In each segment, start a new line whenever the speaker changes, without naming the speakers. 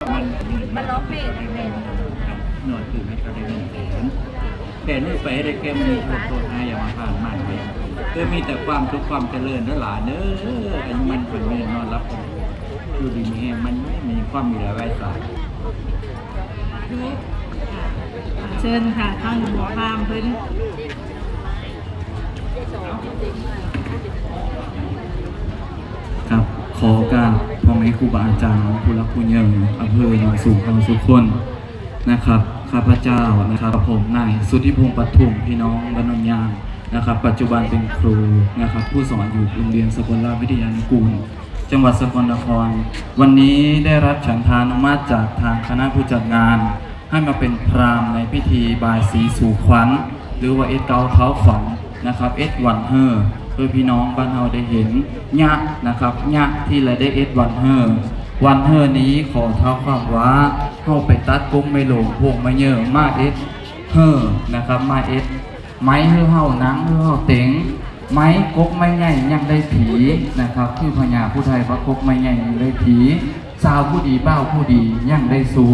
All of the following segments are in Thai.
มัน
มันร้องเพลงเพลง
หน่วยคือให้เขาได้เงินแสนแต่นี่ไปให้ได้แก้มมีโทษโทษนะอย่ามาผ่านมานเพื่อมีแต่ความทุกข์ความเจริญนั่นหลานเด้ออายุมันคนนี้นอนรับอยู่ดีมีแห้งมันไม่มีความมีรายได้สาย
เชิญค่ะข้างหมอพามเพิ่น
ครับขอการ พ่อแม่ครูบาอาจารย์ผู้รักผู้ยังอำเภอหนองสูงคำสุขคนนะครับข้าพเจ้านะครับผมนายสุทธิพงษ์ปทุมพี่น้องบรรณยางนะครับ ปัจจุบันเป็นครูนะครับ ผู้สอนอยู่โรงเรียนสกลราชวิทยานุกูล จังหวัดสกลนคร วันนี้ได้รับฉันทานุมัติจากทางคณะผู้จัดงาน ให้มาเป็นพราหมณ์ในพิธีบายสีสู่ขวัญ หรือว่าเอ็ดเกาเท้าขวัญนะครับเอ็ดวันเฮอ เพื่อพี่น้องบ้านเราได้เห็นยะนะครับยะที่เราได้เอ็ดวันเฮอวันเฮอนี้ขอเท้าความว่าเข้าไปตัดกุ้งไม่หลงพวงไม่เยอะมาเอ็ดเฮอนะครับมาเอ็ดไม้เฮอเฮาหนังเฮอเฮาเต็งไม้กกไม่ใหญ่ยังได้ผีนะครับที่พญาผู้ไทยว่ากกไม่ใหญ่ยังได้ผีสาวผู้ดีเบ้าผู้ดียังได้สู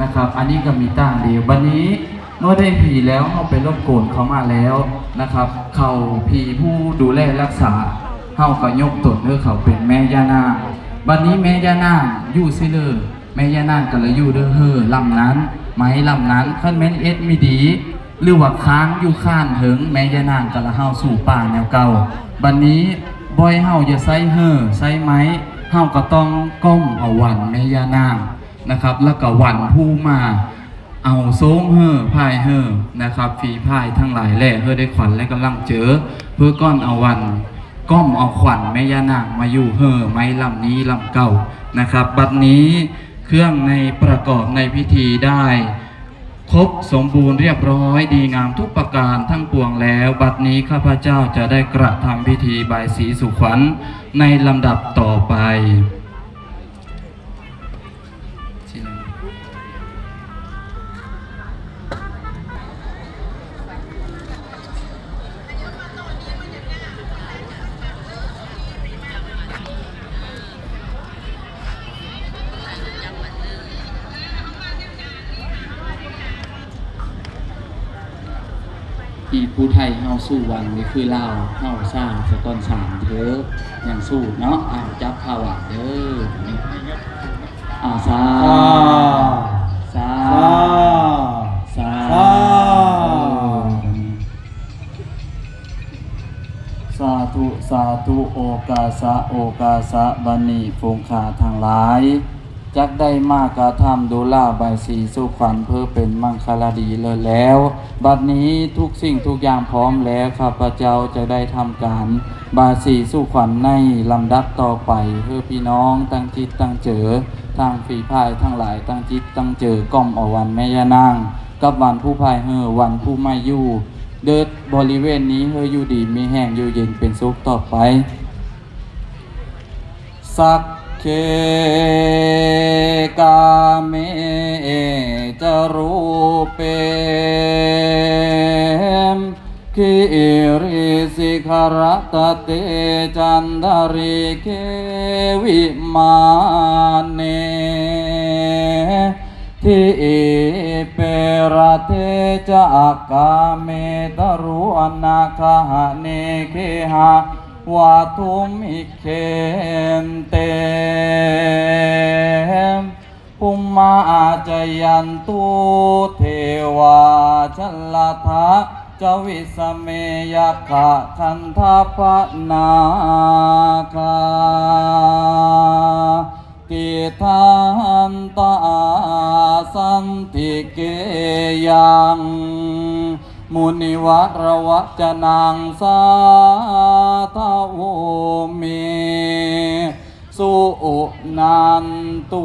นะครับ อันนี้ก็มีต่างเดียววันนี้ เมื่อได้ผีแล้วเขาไปรบกวนเขามาแล้วนะครับ เขาผีผู้ดูแลรักษาเขาก็ยกตนเพื่อเขาเป็นแม่ย่านาบัดนี้แม่ย่านาอยู่ซิเลอร์แม่ย่านาก็เลยอยู่เด้อเฮอลำนั้นไม้ลำนั้นขั้นแม่นเอ็ดไม่ดี หรือว่าค้างอยู่ข้านเหิงแม่ย่านางก็ละเฮาสู่ป่าแนวเก่าบัดนี้บอยเฮาอย่าใส่เฮอใส่ไม้เฮาก็ต้องก้มเอาวันแม่ย่านางนะครับ แล้วก็วันผู้มา เอาโซมเฮอพายเฮอนะครับฝีพายทั้งหลายแหล่เฮอได้ขวัญและกำลังเจอ เพื่อก้อนเอาวัน ก้อมเอาขวัญแม่ย่านางมาอยู่เฮอไม้ลำนี้ลำเก่านะครับ บัดนี้เครื่องในประกอบในพิธีได้ ครบสมบูรณ์เรียบร้อยดีงามทุกประการทั้งปวงแล้ว บัดนี้ข้าพเจ้าจะได้กระทำพิธีบายสีสุขวัญในลำดับต่อไป ผู้ไทยเฮาสู้วันนี่คือลาเฮาสร้างสะกอนสามเถอะอย่างสู้เนาะอ้าวจับภาวะเด้ออ้าวสาสาสาสาธุสาธุโอกาสะโอกาสะบันนีฟงขาทางหลาย จักได้มากกระทำดูล่าใบายสีสุขวัญเพื่อเป็นมังคลาดีเลยแล้ว บัดนี้ทุกสิ่งทุกอย่างพร้อมแล้วข้าพเจ้าจะได้ทำการ บายสีสุขวัญในลำดับต่อไปเพื่อพี่น้องตั้งจิตตั้งเจอทางฝีพายทั้งหลายตั้งจิตตั้งเจอก้อมอวันแม่ยานางกับวันผู้พายเฮอวันผู้ไม่อยู่เดิดบริเวณนี้เฮออยู่ดีมีแห่งอยู่เย็นเป็นสุขต่อไปสัก เคกาเมจรูเปมคิริสิขรตเตจันดริเควิมาเนทิเประเทจะกาเมตรุอนาคาหะเนเคหะ วาทุมิเคมเตภุมมาจยันตุเทวาชลทะจวิสเมยขะคันทพนาคากิทันตาสันติเกยัง มุนิวัรวัจนังสา สุนันตุ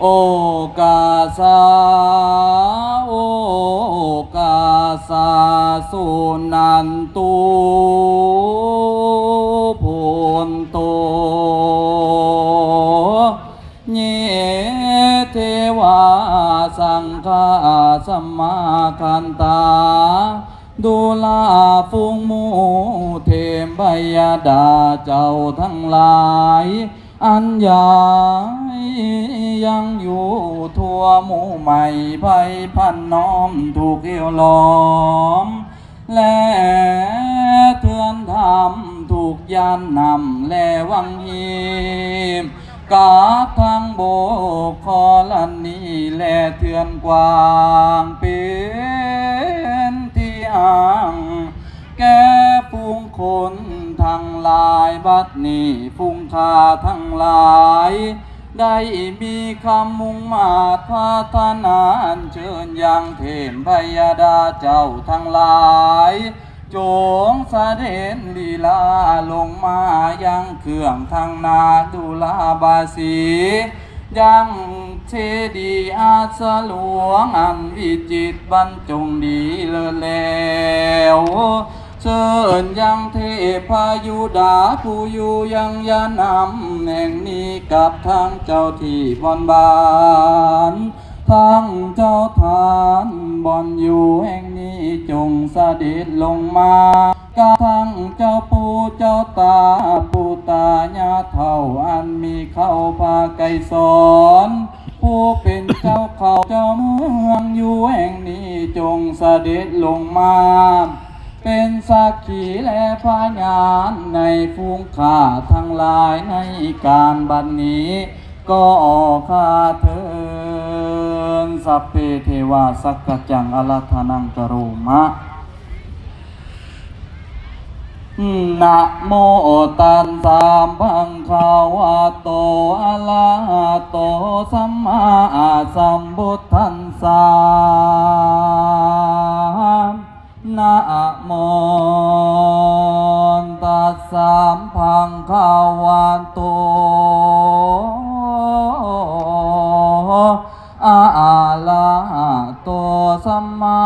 โอกาสาโอกาสาสุนันตุพุนโตเยเทวาสังฆาสมมาคันตา ดูลาฟุงมูเทมใบยาดาเจ้าทั้งหลาย อันยายยังอยู่ทั่วหมู่ใหม่ไพพันน้อมถูกเอวล้อม และเทือนทำถูกยานนำและวังฮีมกาทางโบกคอลันนี้และเทือนกว้างปีางแก่ฟูงคนทั้งหลายบัดนี้ฟูงคาทั้งหลาย ได้มีคำมุ่งมาตพัฒนาอัญเชิญยังเทมพยาดาเจ้าทั้งหลายจงเสด็จลีลาลงมายังเครื่องทางนาดุลาบาสี ยังเทดีอาสหลวงอันวิจิตบรรจงดีเลิศแล้วเชิญยังเทพายุดาผู้อยู่ยังยานำแห่งนี้กับทางเจ้าที่บอนบานทั้งเจ้าทานบอนอยู่แห่งนี้จงเสด็จลงมากะทั้งเจ้าปู่เจ้าตาปู่ ตาญาเท่าอันมีเข้าพาไกสอนผู้เป็นเจ้าเขาเจ้าเมืองอยู่แห่งนี้จงเสด็จลงมา เป็นสักขีและพยานในฟูงข้าทั้งหลายในการบัดนนี้ ก็ข้าเถินสัพเพเทวาสักกะจังอรัธนังกโรมะ นะโมตัสสะพังคาวะโตอะระหะโตสัมมาสัมพุทธัสสะนะโมตัสสะพังคาวะโตอะระหะโตสัมมา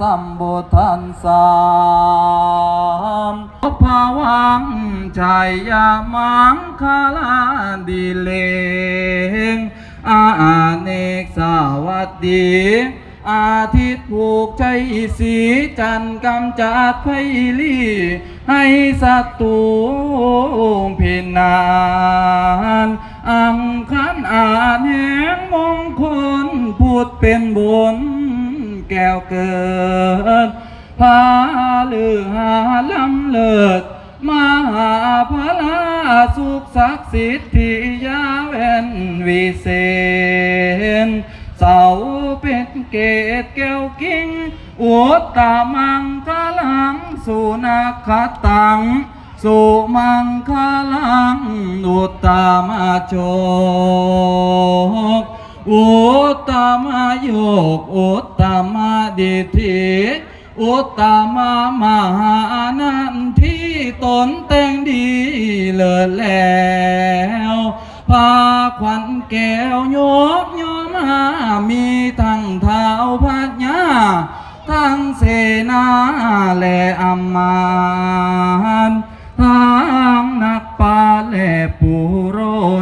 สัมพุทธัสสะ วังชัยยามังคาลาดิเลงอาเนกสวัสดีอาทิตย์ผูกใจสีจันกำจัดไพลีให้ศัตรูพินานอังคันอาแห่งมงคลพูดเป็นบุญแก้วเกิดพาลือหาลำเลิศ มหาพลาสุขศักดิ์สิทธิยาเวนวิเศษเสาเป็นเกตแก้วกิ้งอุตตามังคลังสุนักตัง สุมังคลังอุตตามาโชคอุตตมโยกอุตตมดิธิ อุตตมะมหานันที่ตนแต่งดีเลิศแล้วพาขวัญแก้วยกยอมา มีทั้งเท้าพัญญาทั้งเสนาและอำมาตย์ทั้งนักปาและปุโร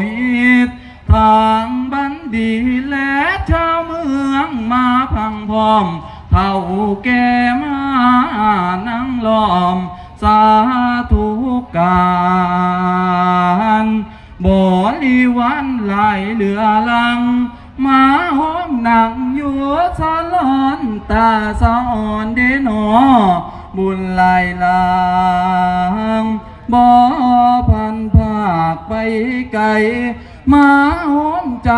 หิตทางบันดีและชาวเมืองมาพังพร้อม เท่าแก่มานั่งล้อม สาธุการบริวันไหลเหลือลัง มาห้อมหนังอยู่สลอนตาสะอ่อนเดนอ บุญไหลลางบ่พันภาคไปไกล มาหอมใจ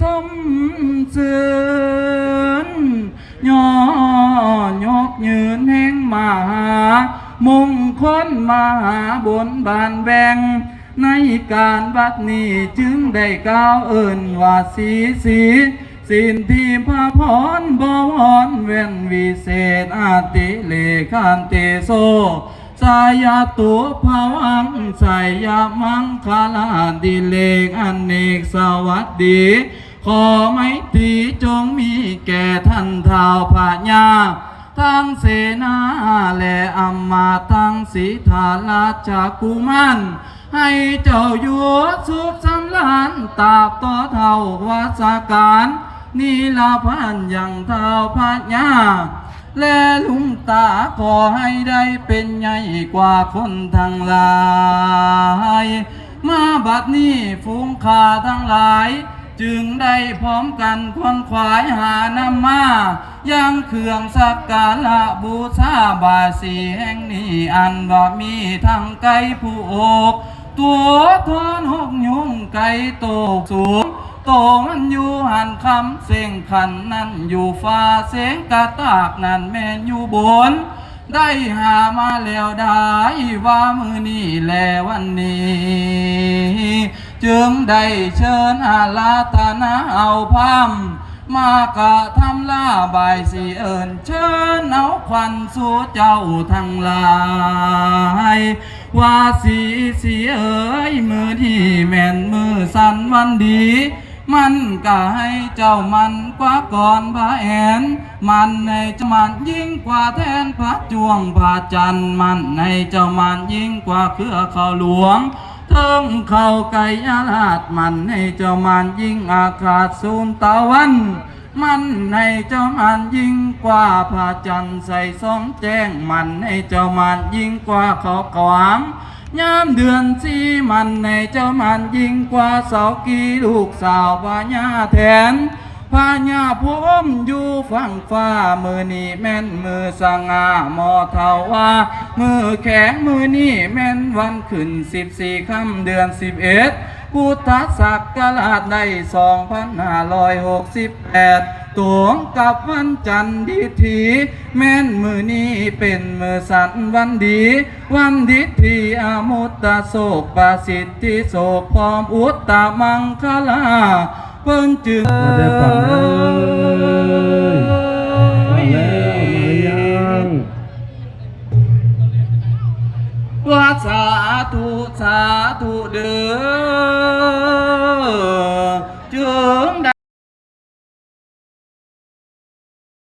สมเสือนย่อ ยืนแห่งมหามงคลมหาบนบานแบงในการบัดนี้จึงได้กล่าวเอิ่นว่าสีสีสินที่พระพรบวรเว้นวิเศษอาติเลขันเตโซสายาตุภาวังสายามังคลาดิเลกอันเนกสวัสดี ขอไม่ตีจงมีแก่ท่านเท้าวพญา ทั้งเสนาและอัมมาทั้งสีธาราชกุมันให้เจ้าอยู่สุขสำลานตาบต่อเท่าวาสการนีลาพันอย่างเท้าวพญาและลุงตาขอให้ได้เป็นใหญ่กว่าคนทั้งหลาย มาบัดนี้ฟูงขาทั้งหลาย จึงได้พร้อมกันควนขวายหาน้ำมา ยังเครื่องสักการะบูชาบาสีแห่งนี้อันว่ามีทั้งไก่ผู้อกตัวทอนหกยุงไก่โตกสูงโตมันอยู่หันคำเสียงขันนั่นอยู่ฟ้าเสียงกระตากนั่นแม่นอยู่บน ได้หามาแล้วได้ว่ามือนี้แลวันนี้ จึงได้เชิญอาลาธนาเอาพาม มากะทำลาบายสีเอิญเชิญเอาควันสู่เจ้าทั้งหลาย ว่าสีสีเอ๋ยมือที่แม่นมือสันวันดีมันก็ให้เจ้ามันกว่าก่อนพระแอน มันในเจ้ามันยิ่งกว่าแทนพระจวงพระจันทร์มันในเจ้ามันยิ่งกว่าเครือเขาหลวง ทิงเขาไก่อาลาดมันในเจ้ามันยิ่งอากาศสูนตะวัน มันในเจ้ามันยิ่งกว่าพระจันทร์ใส่สองแจ้งมันในเจ้ามันยิ่งกว่าเขาขวางยามเดือนสีมันในเจ้ามันยิ่งกว่าเสากีลูกสาวพญาแทน พาญาพมอยู่ฝั่งฟ้ามือนี่แม่นมือสง่ามอเทาว่ามือแข็งมือนี่แม่นวันขึ้นสิบสี่ค่ำเดือนสิบเอ็ดพุทธศักราชได้สองพันห้าร้อยหกสิบแปดตวงกับวันจันทร์ดีทีแม่นมือนี้เป็นมือสันวันดี วันดิทีอมุตตะโศกปาสิทธิโศกพร้อมอุตตะมังคลา เพิ่นจึง
มาได้ฟังเลยมา